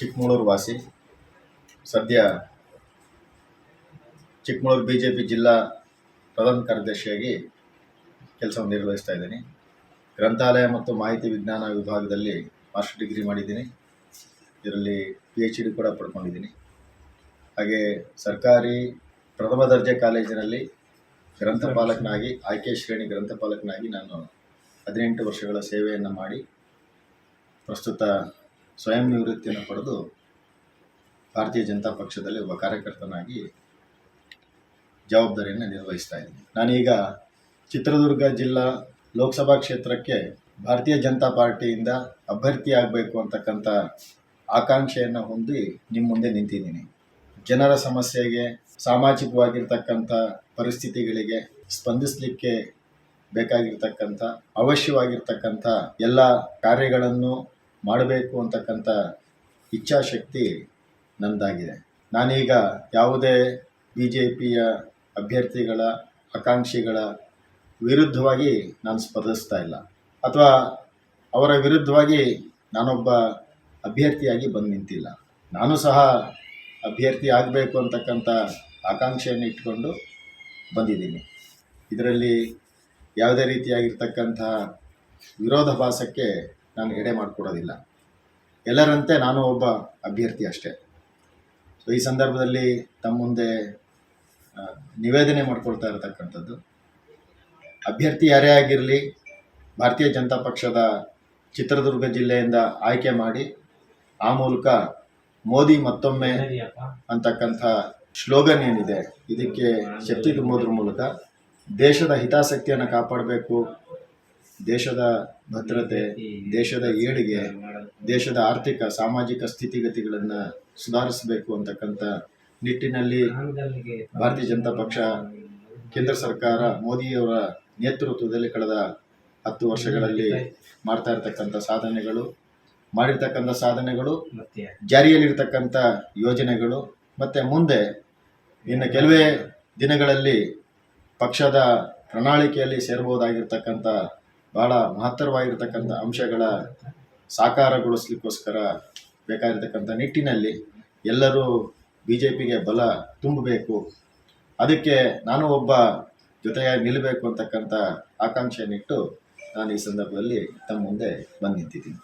ಚಿಕ್ಕಮಗಳೂರು ವಾಸಿ. ಸದ್ಯ Chikkamagaluru B J P ಜಿಲ್ಲಾ ಪ್ರಧಾನ ಕಾರ್ಯದರ್ಶಿಯಾಗಿ ಕೆಲಸವನ್ನು ನಿರ್ವಹಿಸ್ತಾ ಇದ್ದೀನಿ. ಗ್ರಂಥಾಲಯ ಮತ್ತು ಮಾಹಿತಿ ವಿಜ್ಞಾನ ವಿಭಾಗದಲ್ಲಿ ಮಾಸ್ಟರ್ ಡಿಗ್ರಿ ಮಾಡಿದ್ದೀನಿ. ಇದರಲ್ಲಿ ಪಿ ಎಚ್ ಡಿ ಕೂಡ ಪಡ್ಕೊಂಡಿದ್ದೀನಿ. ಹಾಗೆ ಸರ್ಕಾರಿ ಪ್ರಥಮ ದರ್ಜೆ ಕಾಲೇಜಿನಲ್ಲಿ ಗ್ರಂಥಪಾಲಕನಾಗಿ, ಆಯ್ಕೆ ಶ್ರೇಣಿ ಗ್ರಂಥಪಾಲಕನಾಗಿ ನಾನು ಹದಿನೆಂಟು ವರ್ಷಗಳ ಸೇವೆಯನ್ನು ಮಾಡಿ ಪ್ರಸ್ತುತ ಸ್ವಯಂ ನಿವೃತ್ತಿಯನ್ನು ಪಡೆದು ಭಾರತೀಯ ಜನತಾ ಪಕ್ಷದಲ್ಲಿ ಒಬ್ಬ ಕಾರ್ಯಕರ್ತನಾಗಿ ಜವಾಬ್ದಾರಿಯನ್ನು ನಿರ್ವಹಿಸ್ತಾ ಇದ್ದೀನಿ. ನಾನೀಗ ಚಿತ್ರದುರ್ಗ ಜಿಲ್ಲಾ ಲೋಕಸಭಾ ಕ್ಷೇತ್ರಕ್ಕೆ ಭಾರತೀಯ ಜನತಾ ಪಾರ್ಟಿಯಿಂದ ಅಭ್ಯರ್ಥಿ ಆಗಬೇಕು ಅಂತಕ್ಕಂಥ ಆಕಾಂಕ್ಷೆಯನ್ನು ಹೊಂದಿ ನಿಮ್ಮ ಮುಂದೆ ನಿಂತಿದ್ದೀನಿ. ಜನರ ಸಮಸ್ಯೆಗೆ, ಸಾಮಾಜಿಕವಾಗಿರ್ತಕ್ಕಂಥ ಪರಿಸ್ಥಿತಿಗಳಿಗೆ ಸ್ಪಂದಿಸಲಿಕ್ಕೆ ಬೇಕಾಗಿರ್ತಕ್ಕಂಥ, ಅವಶ್ಯವಾಗಿರ್ತಕ್ಕಂಥ ಎಲ್ಲ ಕಾರ್ಯಗಳನ್ನು ಮಾಡಬೇಕು ಅಂತಕ್ಕಂಥ ಇಚ್ಛಾಶಕ್ತಿ ನನ್ನದಾಗಿದೆ ನಾನೀಗ ಯಾವುದೇ ಬಿ ಜೆ ಪಿಯ ಅಭ್ಯರ್ಥಿಗಳ ಆಕಾಂಕ್ಷಿಗಳ ವಿರುದ್ಧವಾಗಿ ನಾನು ಸ್ಪರ್ಧಿಸ್ತಾ ಇಲ್ಲ. ಅಥವಾ ಅವರ ವಿರುದ್ಧವಾಗಿ ನಾನೊಬ್ಬ ಅಭ್ಯರ್ಥಿಯಾಗಿ ಬಂದು ನಿಂತಿಲ್ಲ. ನಾನು ಸಹ ಅಭ್ಯರ್ಥಿ ಆಗಬೇಕು ಅಂತಕ್ಕಂಥ ಆಕಾಂಕ್ಷೆಯನ್ನು ಇಟ್ಕೊಂಡು ಬಂದಿದ್ದೀನಿ. ಇದರಲ್ಲಿ ಯಾವುದೇ ರೀತಿಯಾಗಿರ್ತಕ್ಕಂಥ ವಿರೋಧಾಭಾಸಕ್ಕೆ ನಾನು ಎಡೆ ಮಾಡಿಕೊಡೋದಿಲ್ಲ. ಎಲ್ಲರಂತೆ ನಾನು ಒಬ್ಬ ಅಭ್ಯರ್ಥಿ ಅಷ್ಟೇ. ಸೊ ಈ ಸಂದರ್ಭದಲ್ಲಿ ತಮ್ಮ ಮುಂದೆ ನಿವೇದನೆ ಮಾಡ್ಕೊಳ್ತಾ ಇರತಕ್ಕಂಥದ್ದು. ಅಭ್ಯರ್ಥಿ ಯಾರೇ ಆಗಿರಲಿ, ಭಾರತೀಯ ಜನತಾ ಪಕ್ಷದ ಚಿತ್ರದುರ್ಗ ಜಿಲ್ಲೆಯಿಂದ ಆಯ್ಕೆ ಮಾಡಿ, ಆ ಮೂಲಕ ಮೋದಿ ಮತ್ತೊಮ್ಮೆ ಅಂತಕ್ಕಂಥ ಸ್ಲೋಗನ್ ಏನಿದೆ, ಇದಕ್ಕೆ ಶಕ್ತಿ ತುಂಬೋದ್ರ ಮೂಲಕ ದೇಶದ ಹಿತಾಸಕ್ತಿಯನ್ನು ಕಾಪಾಡಬೇಕು ದೇಶದ ಭದ್ರತೆ ದೇಶದ ಏಳಿಗೆ ದೇಶದ ಆರ್ಥಿಕ ಸಾಮಾಜಿಕ ಸ್ಥಿತಿಗತಿಗಳನ್ನು ಸುಧಾರಿಸಬೇಕು ಅಂತಕ್ಕಂಥ ನಿಟ್ಟಿನಲ್ಲಿ ಭಾರತೀಯ ಜನತಾ ಪಕ್ಷ ಕೇಂದ್ರ ಸರ್ಕಾರ ಮೋದಿಯವರ ನೇತೃತ್ವದಲ್ಲಿ ಕಳೆದ ಹತ್ತು ವರ್ಷಗಳಲ್ಲಿ ಮಾಡ್ತಾ ಇರತಕ್ಕಂಥ ಸಾಧನೆಗಳು ಮಾಡಿರ್ತಕ್ಕಂಥ ಸಾಧನೆಗಳು ಜಾರಿಯಲ್ಲಿರ್ತಕ್ಕಂಥ ಯೋಜನೆಗಳು ಮತ್ತು ಮುಂದೆ ಇನ್ನು ಕೆಲವೇ ದಿನಗಳಲ್ಲಿ ಪಕ್ಷದ ಪ್ರಣಾಳಿಕೆಯಲ್ಲಿ ಸೇರ್ಬೋದಾಗಿರ್ತಕ್ಕಂಥ ಬಹಳ ಮಹತ್ತರವಾಗಿರ್ತಕ್ಕಂಥ ಅಂಶಗಳ ಸಾಕಾರಗೊಳಿಸ್ಲಿಕ್ಕೋಸ್ಕರ ಬೇಕಾಗಿರ್ತಕ್ಕಂಥ ನಿಟ್ಟಿನಲ್ಲಿ ಎಲ್ಲರೂ ಬಿ ಜೆ ಪಿಗೆ ಬಲ ತುಂಬಬೇಕು. ಅದಕ್ಕೆ ನಾನು ಒಬ್ಬ ಜೊತೆಯಾಗಿ ನಿಲ್ಲಬೇಕು ಅಂತಕ್ಕಂಥ ಆಕಾಂಕ್ಷೆಯನ್ನಿಟ್ಟು ನಾನು ಈ ಸಂದರ್ಭದಲ್ಲಿ ತಮ್ಮ ಮುಂದೆ ಬಂದು ನಿಂತಿದ್ದೀನಿ